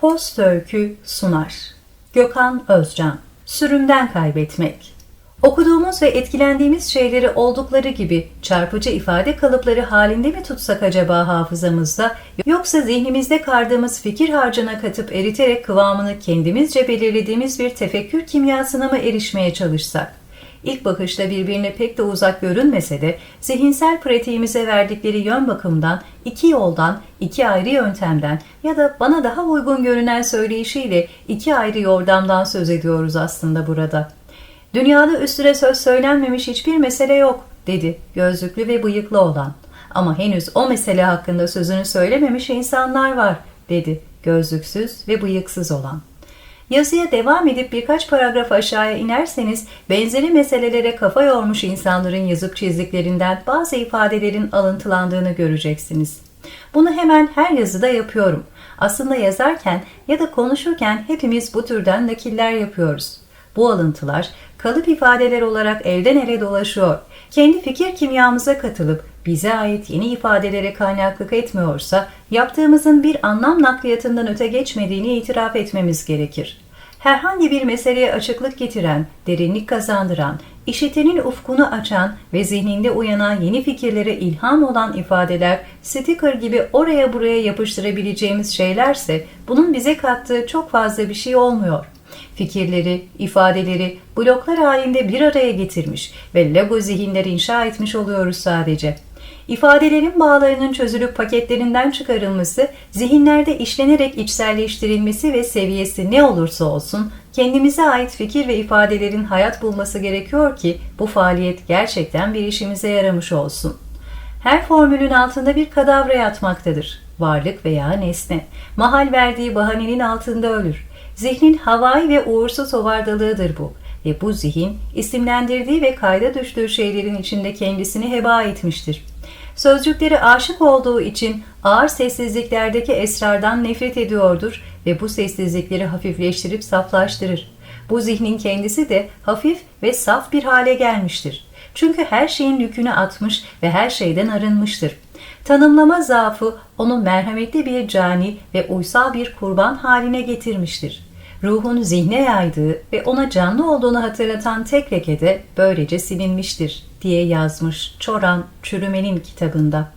Post öykü sunar. Gökhan Özcan. Sürümden kaybetmek. Okuduğumuz ve etkilendiğimiz şeyleri oldukları gibi çarpıcı ifade kalıpları halinde mi tutsak acaba hafızamızda yoksa zihnimizde kardığımız fikir harcına katıp eriterek kıvamını kendimizce belirlediğimiz bir tefekkür kimyasına mı erişmeye çalışsak? İlk bakışta birbirine pek de uzak görünmese de zihinsel pratiğimize verdikleri yön bakımından iki yoldan, iki ayrı yöntemden ya da bana daha uygun görünen söyleyişiyle iki ayrı yordamdan söz ediyoruz aslında burada. Dünyada üstüne söz söylenmemiş hiçbir mesele yok dedi gözlüklü ve bıyıklı olan. Ama henüz o mesele hakkında sözünü söylememiş insanlar var dedi gözlüksüz ve bıyıksız olan. Yazıya devam edip birkaç paragraf aşağıya inerseniz benzeri meselelere kafa yormuş insanların yazıp çizdiklerinden bazı ifadelerin alıntılandığını göreceksiniz. Bunu hemen her yazıda yapıyorum. Aslında yazarken ya da konuşurken hepimiz bu türden nakiller yapıyoruz. Bu alıntılar kalıp ifadeler olarak elden ele dolaşıyor. Kendi fikir kimyamıza katılıp bize ait yeni ifadelere kaynaklık etmiyorsa yaptığımızın bir anlam nakliyatından öte geçmediğini itiraf etmemiz gerekir. Herhangi bir meseleye açıklık getiren, derinlik kazandıran, işitenin ufkunu açan ve zihninde uyanan yeni fikirlere ilham olan ifadeler sticker gibi oraya buraya yapıştırabileceğimiz şeylerse bunun bize kattığı çok fazla bir şey olmuyor fikirleri, ifadeleri bloklar halinde bir araya getirmiş ve Lego zihinler inşa etmiş oluyoruz sadece. İfadelerin bağlarının çözülüp paketlerinden çıkarılması, zihinlerde işlenerek içselleştirilmesi ve seviyesi ne olursa olsun kendimize ait fikir ve ifadelerin hayat bulması gerekiyor ki bu faaliyet gerçekten bir işimize yaramış olsun. Her formülün altında bir kadavra yatmaktadır. Varlık veya nesne. Mahal verdiği bahanenin altında ölür. Zihnin havai ve uğursuz hovardalığıdır bu ve bu zihin isimlendirdiği ve kayda düştüğü şeylerin içinde kendisini heba etmiştir. Sözcükleri aşık olduğu için ağır sessizliklerdeki esrardan nefret ediyordur ve bu sessizlikleri hafifleştirip saflaştırır. Bu zihnin kendisi de hafif ve saf bir hale gelmiştir. Çünkü her şeyin yükünü atmış ve her şeyden arınmıştır. Tanımlama zaafı onu merhametli bir cani ve uysal bir kurban haline getirmiştir ruhun zihne yaydığı ve ona canlı olduğunu hatırlatan tek leke de böylece silinmiştir diye yazmış Çoran Çürüme'nin kitabında.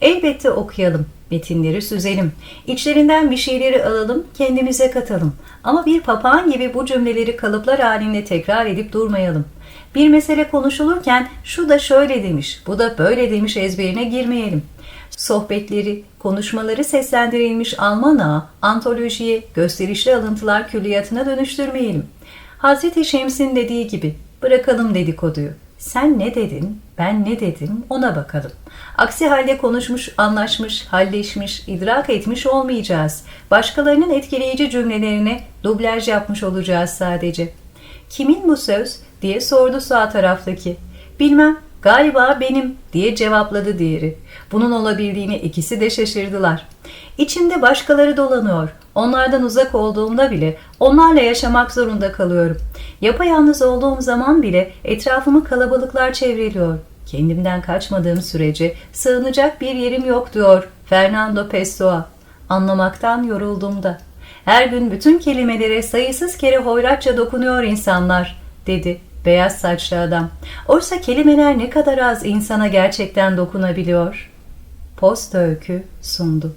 Elbette okuyalım, metinleri süzelim, içlerinden bir şeyleri alalım, kendimize katalım. Ama bir papağan gibi bu cümleleri kalıplar halinde tekrar edip durmayalım. Bir mesele konuşulurken şu da şöyle demiş, bu da böyle demiş ezberine girmeyelim sohbetleri, konuşmaları seslendirilmiş Alman ağa, antolojiye, gösterişli alıntılar külliyatına dönüştürmeyelim. Hazreti Şems'in dediği gibi, bırakalım dedikoduyu. Sen ne dedin, ben ne dedim ona bakalım. Aksi halde konuşmuş, anlaşmış, halleşmiş, idrak etmiş olmayacağız. Başkalarının etkileyici cümlelerine dublaj yapmış olacağız sadece. Kimin bu söz diye sordu sağ taraftaki. Bilmem Galiba benim diye cevapladı diğeri. Bunun olabildiğini ikisi de şaşırdılar. İçinde başkaları dolanıyor. Onlardan uzak olduğumda bile onlarla yaşamak zorunda kalıyorum. Yapayalnız olduğum zaman bile etrafımı kalabalıklar çevreliyor. Kendimden kaçmadığım sürece sığınacak bir yerim yok diyor Fernando Pessoa. Anlamaktan yoruldum da. Her gün bütün kelimelere sayısız kere hoyratça dokunuyor insanlar, dedi beyaz saçlı adam. Oysa kelimeler ne kadar az insana gerçekten dokunabiliyor. Post öykü sundu.